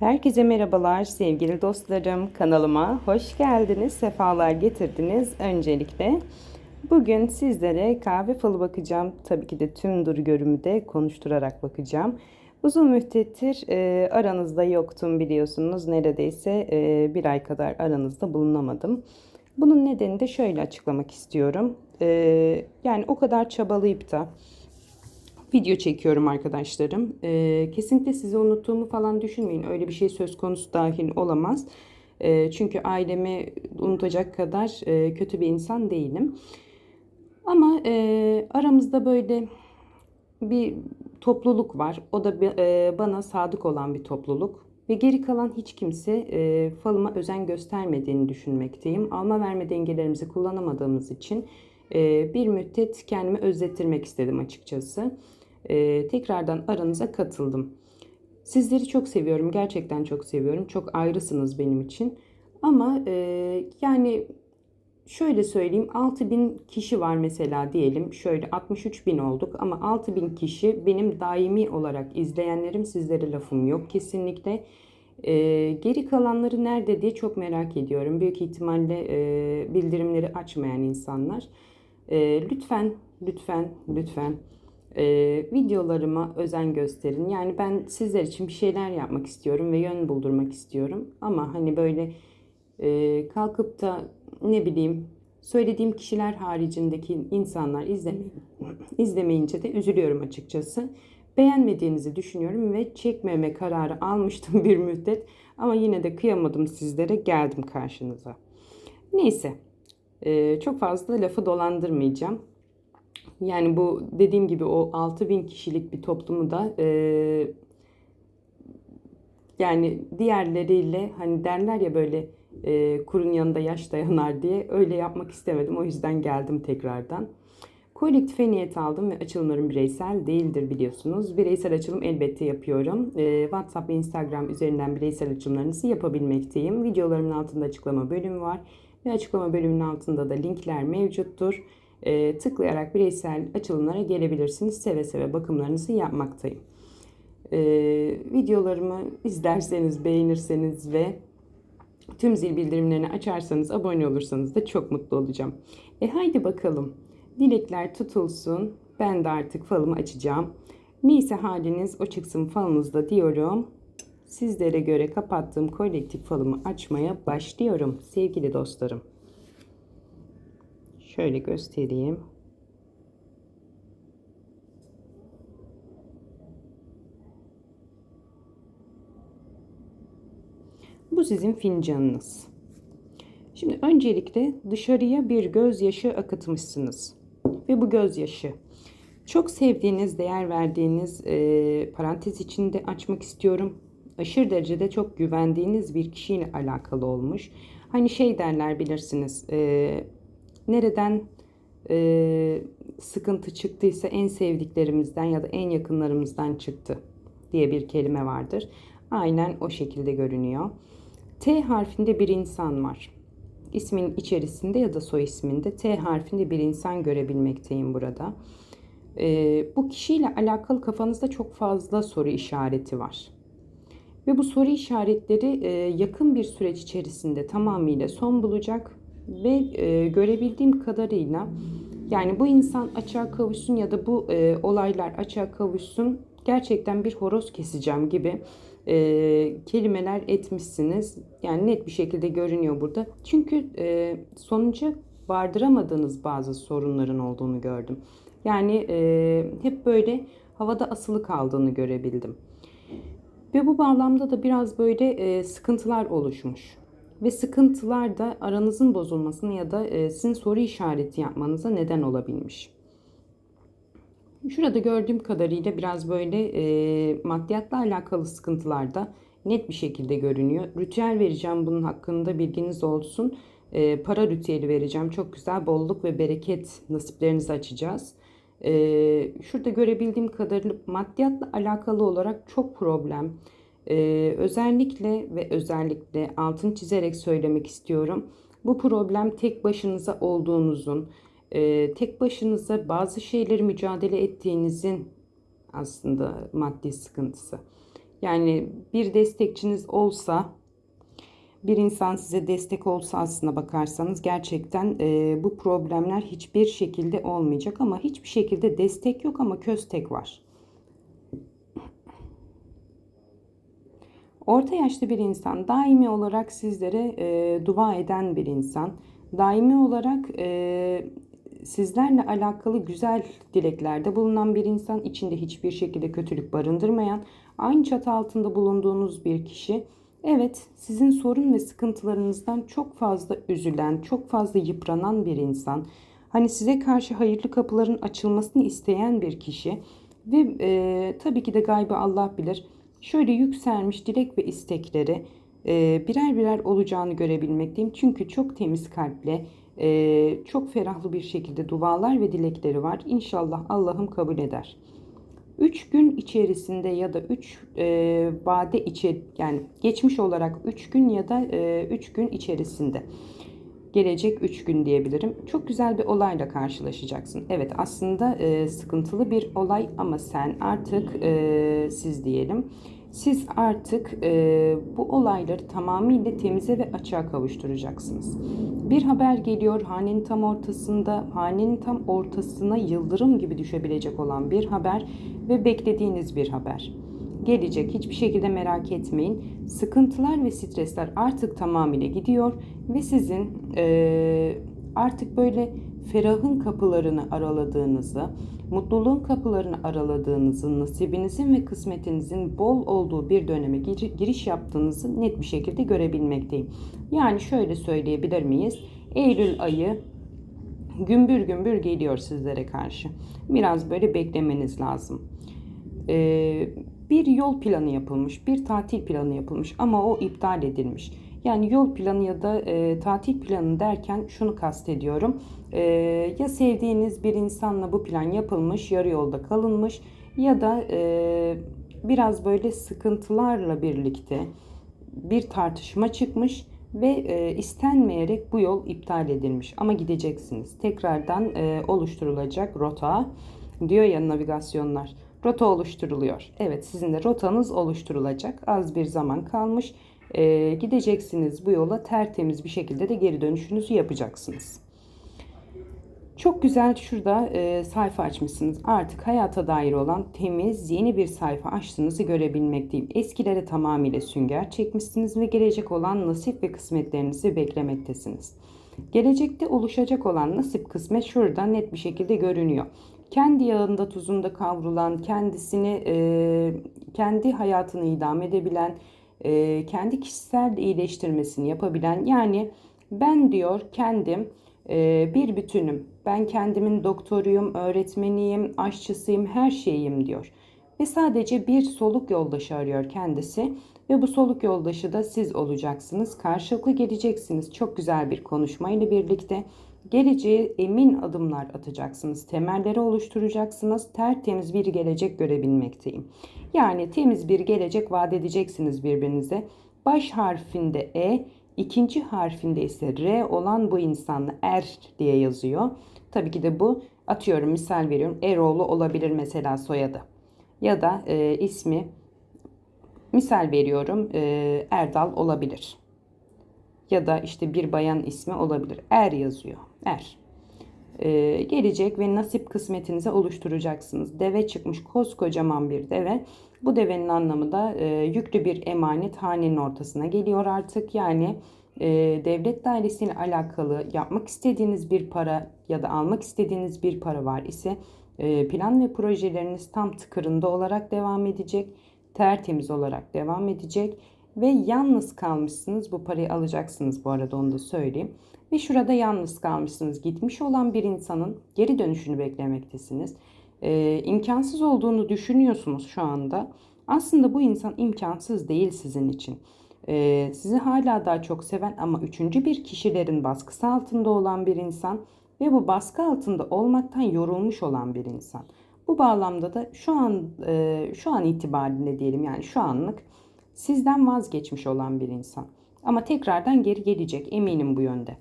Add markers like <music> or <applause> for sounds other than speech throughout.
Herkese merhabalar sevgili dostlarım. Kanalıma hoş geldiniz, sefalar getirdiniz. Öncelikle bugün sizlere kahve falı bakacağım. Tabii ki de tüm dur görümü de konuşturarak bakacağım. Uzun müddettir e, aranızda yoktum biliyorsunuz. Neredeyse e, bir ay kadar aranızda bulunamadım. Bunun nedeni de şöyle açıklamak istiyorum. E, yani o kadar çabalayıp da video çekiyorum arkadaşlarım. Ee, kesinlikle sizi unuttuğumu falan düşünmeyin. Öyle bir şey söz konusu dahil olamaz. Ee, çünkü ailemi unutacak kadar e, kötü bir insan değilim. Ama e, aramızda böyle bir topluluk var. O da e, bana sadık olan bir topluluk. Ve geri kalan hiç kimse e, falıma özen göstermediğini düşünmekteyim. Alma verme dengelerimizi kullanamadığımız için e, bir müddet kendimi özlettirmek istedim açıkçası e, tekrardan aranıza katıldım. Sizleri çok seviyorum. Gerçekten çok seviyorum. Çok ayrısınız benim için. Ama e, yani şöyle söyleyeyim 6000 kişi var mesela diyelim. Şöyle 63 bin olduk ama 6000 kişi benim daimi olarak izleyenlerim. Sizlere lafım yok kesinlikle. E, geri kalanları nerede diye çok merak ediyorum. Büyük ihtimalle e, bildirimleri açmayan insanlar. E, lütfen, lütfen, lütfen e, videolarıma özen gösterin. Yani ben sizler için bir şeyler yapmak istiyorum ve yön buldurmak istiyorum. Ama hani böyle e, kalkıp da ne bileyim söylediğim kişiler haricindeki insanlar izlemeyin, <clears throat> izlemeyince de üzülüyorum açıkçası. Beğenmediğinizi düşünüyorum ve çekmeme kararı <laughs> almıştım bir müddet. Ama yine de kıyamadım sizlere geldim karşınıza. Neyse çok fazla lafı dolandırmayacağım. Yani bu dediğim gibi o 6000 kişilik bir toplumu da e, yani diğerleriyle hani derler ya böyle e, kurun yanında yaş dayanar diye öyle yapmak istemedim. O yüzden geldim tekrardan. Kolektife niyet aldım ve açılımlarım bireysel değildir biliyorsunuz. Bireysel açılım elbette yapıyorum. E, WhatsApp ve Instagram üzerinden bireysel açılımlarınızı yapabilmekteyim. Videolarımın altında açıklama bölümü var. Ve açıklama bölümünün altında da linkler mevcuttur e, tıklayarak bireysel açılımlara gelebilirsiniz. Seve seve bakımlarınızı yapmaktayım. E, videolarımı izlerseniz, beğenirseniz ve tüm zil bildirimlerini açarsanız, abone olursanız da çok mutlu olacağım. E haydi bakalım. Dilekler tutulsun. Ben de artık falımı açacağım. Neyse haliniz o çıksın falınızda diyorum. Sizlere göre kapattığım kolektif falımı açmaya başlıyorum sevgili dostlarım. Şöyle göstereyim. Bu sizin fincanınız. Şimdi öncelikle dışarıya bir gözyaşı akıtmışsınız. Ve bu gözyaşı çok sevdiğiniz, değer verdiğiniz e, parantez içinde açmak istiyorum. Aşırı derecede çok güvendiğiniz bir kişiyle alakalı olmuş. Hani şey derler bilirsiniz. E, nereden e, sıkıntı çıktıysa en sevdiklerimizden ya da en yakınlarımızdan çıktı diye bir kelime vardır. Aynen o şekilde görünüyor. T harfinde bir insan var. İsmin içerisinde ya da soy isminde T harfinde bir insan görebilmekteyim burada. E, bu kişiyle alakalı kafanızda çok fazla soru işareti var. Ve bu soru işaretleri e, yakın bir süreç içerisinde tamamıyla son bulacak ve e, görebildiğim kadarıyla yani bu insan açığa kavuşsun ya da bu e, olaylar açığa kavuşsun gerçekten bir horoz keseceğim gibi e, kelimeler etmişsiniz. Yani net bir şekilde görünüyor burada. Çünkü e, sonuca vardıramadığınız bazı sorunların olduğunu gördüm. Yani e, hep böyle havada asılı kaldığını görebildim. Ve bu bağlamda da biraz böyle e, sıkıntılar oluşmuş ve sıkıntılar da aranızın bozulmasını ya da e, sizin soru işareti yapmanıza neden olabilmiş. Şurada gördüğüm kadarıyla biraz böyle e, maddiyatla alakalı sıkıntılar da net bir şekilde görünüyor. Ritüel vereceğim bunun hakkında bilginiz olsun. E, para ritüeli vereceğim. Çok güzel bolluk ve bereket nasiplerinizi açacağız. E, şurada görebildiğim kadarıyla maddiyatla alakalı olarak çok problem, ee, özellikle ve özellikle altın çizerek söylemek istiyorum. Bu problem tek başınıza olduğunuzun, e, tek başınıza bazı şeyleri mücadele ettiğinizin aslında maddi sıkıntısı. Yani bir destekçiniz olsa bir insan size destek olsa aslına bakarsanız gerçekten e, bu problemler hiçbir şekilde olmayacak ama hiçbir şekilde destek yok ama köstek var. Orta yaşlı bir insan, daimi olarak sizlere e, dua eden bir insan, daimi olarak e, sizlerle alakalı güzel dileklerde bulunan bir insan, içinde hiçbir şekilde kötülük barındırmayan, aynı çatı altında bulunduğunuz bir kişi. Evet, sizin sorun ve sıkıntılarınızdan çok fazla üzülen, çok fazla yıpranan bir insan. Hani size karşı hayırlı kapıların açılmasını isteyen bir kişi. Ve e, tabii ki de gaybı Allah bilir. Şöyle yükselmiş dilek ve istekleri e, birer birer olacağını görebilmekteyim. Çünkü çok temiz kalple, e, çok ferahlı bir şekilde dualar ve dilekleri var. İnşallah Allah'ım kabul eder. 3 gün içerisinde ya da 3 e, vade içe yani geçmiş olarak 3 gün ya da 3 e, gün içerisinde gelecek 3 gün diyebilirim. Çok güzel bir olayla karşılaşacaksın. Evet aslında e, sıkıntılı bir olay ama sen artık e, siz diyelim. Siz artık e, bu olayları tamamıyla temize ve açığa kavuşturacaksınız. Bir haber geliyor hanenin tam ortasında, hanenin tam ortasına yıldırım gibi düşebilecek olan bir haber ve beklediğiniz bir haber gelecek. Hiçbir şekilde merak etmeyin. Sıkıntılar ve stresler artık tamamıyla gidiyor ve sizin e, artık böyle ferahın kapılarını araladığınızı, mutluluğun kapılarını araladığınızı, nasibinizin ve kısmetinizin bol olduğu bir döneme giriş yaptığınızı net bir şekilde görebilmekteyim. Yani şöyle söyleyebilir miyiz? Eylül ayı gümbür gümbür geliyor sizlere karşı. Biraz böyle beklemeniz lazım. Ee, bir yol planı yapılmış, bir tatil planı yapılmış ama o iptal edilmiş. Yani yol planı ya da e, tatil planı derken şunu kastediyorum. E, ya sevdiğiniz bir insanla bu plan yapılmış, yarı yolda kalınmış ya da e, biraz böyle sıkıntılarla birlikte bir tartışma çıkmış ve e, istenmeyerek bu yol iptal edilmiş. Ama gideceksiniz. Tekrardan e, oluşturulacak rota diyor ya navigasyonlar. Rota oluşturuluyor. Evet sizin de rotanız oluşturulacak. Az bir zaman kalmış. Ee, gideceksiniz bu yola tertemiz bir şekilde de geri dönüşünüzü yapacaksınız. Çok güzel şurada e, sayfa açmışsınız. Artık hayata dair olan temiz yeni bir sayfa açtığınızı görebilmekteyim. Eskilere tamamıyla sünger çekmişsiniz ve gelecek olan nasip ve kısmetlerinizi beklemektesiniz. Gelecekte oluşacak olan nasip kısmet şurada net bir şekilde görünüyor kendi yağında tuzunda kavrulan, kendisini e, kendi hayatını idame edebilen, e, kendi kişisel iyileştirmesini yapabilen yani ben diyor kendim e, bir bütünüm. Ben kendimin doktoruyum, öğretmeniyim, aşçısıyım, her şeyim diyor. Ve sadece bir soluk yoldaşı arıyor kendisi ve bu soluk yoldaşı da siz olacaksınız. Karşılıklı geleceksiniz. Çok güzel bir konuşmayla birlikte Geleceğe emin adımlar atacaksınız. Temelleri oluşturacaksınız. Tertemiz bir gelecek görebilmekteyim. Yani temiz bir gelecek vaat edeceksiniz birbirinize. Baş harfinde E, ikinci harfinde ise R olan bu insanla Er diye yazıyor. Tabii ki de bu atıyorum misal veriyorum Eroğlu olabilir mesela soyadı. Ya da e, ismi misal veriyorum e, Erdal olabilir ya da işte bir bayan ismi olabilir. Er yazıyor. Er. Ee, gelecek ve nasip kısmetinize oluşturacaksınız. Deve çıkmış koskocaman bir deve. Bu devenin anlamı da e, yüklü bir emanet hanenin ortasına geliyor artık. Yani e, devlet dairesiyle alakalı yapmak istediğiniz bir para ya da almak istediğiniz bir para var ise e, plan ve projeleriniz tam tıkırında olarak devam edecek. Tertemiz olarak devam edecek ve yalnız kalmışsınız. Bu parayı alacaksınız bu arada onu da söyleyeyim. Ve şurada yalnız kalmışsınız. Gitmiş olan bir insanın geri dönüşünü beklemektesiniz. Ee, imkansız olduğunu düşünüyorsunuz şu anda. Aslında bu insan imkansız değil sizin için. Ee, sizi hala daha çok seven ama üçüncü bir kişilerin baskısı altında olan bir insan ve bu baskı altında olmaktan yorulmuş olan bir insan. Bu bağlamda da şu an e, şu an itibariyle diyelim yani şu anlık sizden vazgeçmiş olan bir insan. Ama tekrardan geri gelecek eminim bu yönde.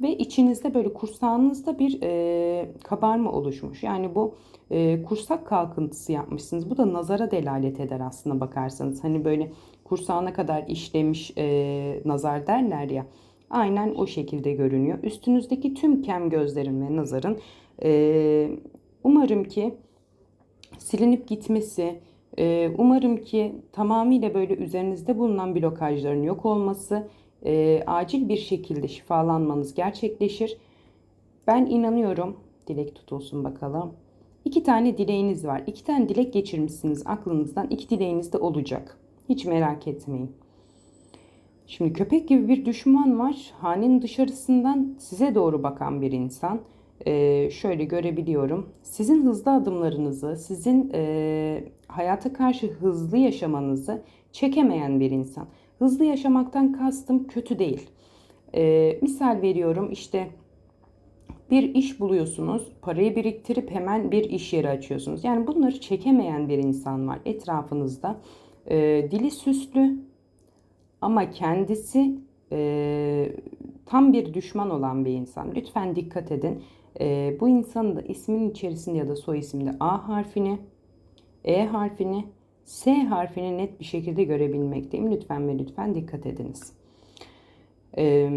ve içinizde böyle kursağınızda bir e, kabarma oluşmuş. Yani bu e, kursak kalkıntısı yapmışsınız. Bu da nazara delalet eder aslında bakarsanız. Hani böyle kursağına kadar işlemiş e, nazar derler ya. Aynen o şekilde görünüyor. Üstünüzdeki tüm kem gözlerin ve nazarın e, umarım ki silinip gitmesi, e, umarım ki tamamıyla böyle üzerinizde bulunan blokajların yok olması, e, acil bir şekilde şifalanmanız gerçekleşir. Ben inanıyorum. Dilek tutulsun bakalım. İki tane dileğiniz var. İki tane dilek geçirmişsiniz aklınızdan. İki dileğiniz de olacak. Hiç merak etmeyin. Şimdi köpek gibi bir düşman var. Hanenin dışarısından size doğru bakan bir insan. Ee, şöyle görebiliyorum. Sizin hızlı adımlarınızı, sizin e, hayata karşı hızlı yaşamanızı çekemeyen bir insan. Hızlı yaşamaktan kastım kötü değil. Ee, misal veriyorum işte bir iş buluyorsunuz, parayı biriktirip hemen bir iş yeri açıyorsunuz. Yani bunları çekemeyen bir insan var etrafınızda. Ee, dili süslü ama kendisi e, tam bir düşman olan bir insan. Lütfen dikkat edin. E, bu insanın da isminin içerisinde ya da soy isimde A harfini, E harfini, S harfini net bir şekilde görebilmekteyim. Lütfen ve lütfen dikkat ediniz. Ee,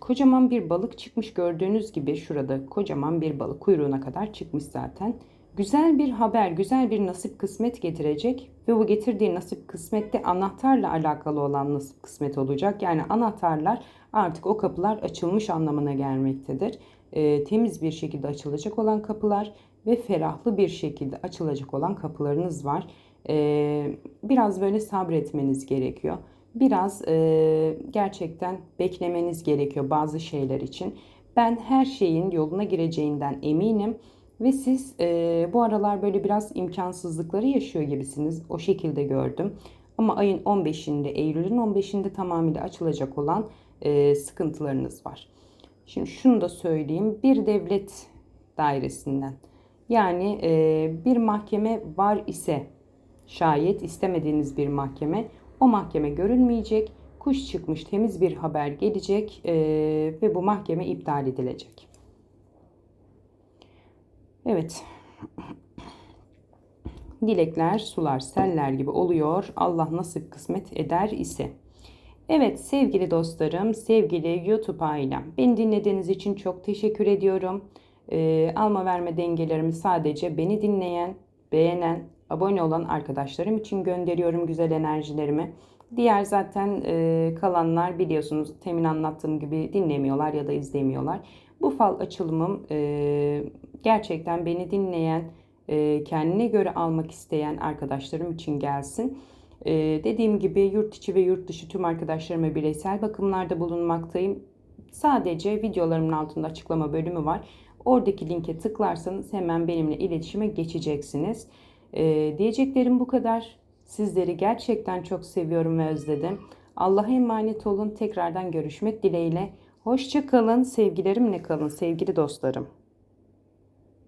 kocaman bir balık çıkmış gördüğünüz gibi şurada kocaman bir balık kuyruğuna kadar çıkmış zaten. Güzel bir haber, güzel bir nasip kısmet getirecek ve bu getirdiği nasip kısmette anahtarla alakalı olan nasip kısmet olacak. Yani anahtarlar artık o kapılar açılmış anlamına gelmektedir. Ee, temiz bir şekilde açılacak olan kapılar ve ferahlı bir şekilde açılacak olan kapılarınız var. Ee, biraz böyle sabretmeniz gerekiyor biraz e, gerçekten beklemeniz gerekiyor bazı şeyler için. Ben her şeyin yoluna gireceğinden eminim ve siz e, bu aralar böyle biraz imkansızlıkları yaşıyor gibisiniz. O şekilde gördüm. Ama ayın 15'inde, Eylül'ün 15'inde tamamıyla açılacak olan e, sıkıntılarınız var. Şimdi şunu da söyleyeyim. Bir devlet dairesinden yani e, bir mahkeme var ise şayet istemediğiniz bir mahkeme o mahkeme görülmeyecek. Kuş çıkmış temiz bir haber gelecek e, ve bu mahkeme iptal edilecek. Evet. Dilekler sular seller gibi oluyor. Allah nasip kısmet eder ise. Evet sevgili dostlarım, sevgili YouTube ailem. Beni dinlediğiniz için çok teşekkür ediyorum. E, alma verme dengelerimi sadece beni dinleyen, beğenen, abone olan arkadaşlarım için gönderiyorum güzel enerjilerimi. Diğer zaten e, kalanlar biliyorsunuz temin anlattığım gibi dinlemiyorlar ya da izlemiyorlar. Bu fal açılımım e, gerçekten beni dinleyen, e, kendine göre almak isteyen arkadaşlarım için gelsin. E, dediğim gibi yurt içi ve yurt dışı tüm arkadaşlarıma bireysel bakımlarda bulunmaktayım. Sadece videolarımın altında açıklama bölümü var. Oradaki linke tıklarsanız hemen benimle iletişime geçeceksiniz. Ee, diyeceklerim bu kadar. Sizleri gerçekten çok seviyorum ve özledim. Allah'a emanet olun. Tekrardan görüşmek dileğiyle. Hoşça kalın. Sevgilerimle kalın sevgili dostlarım.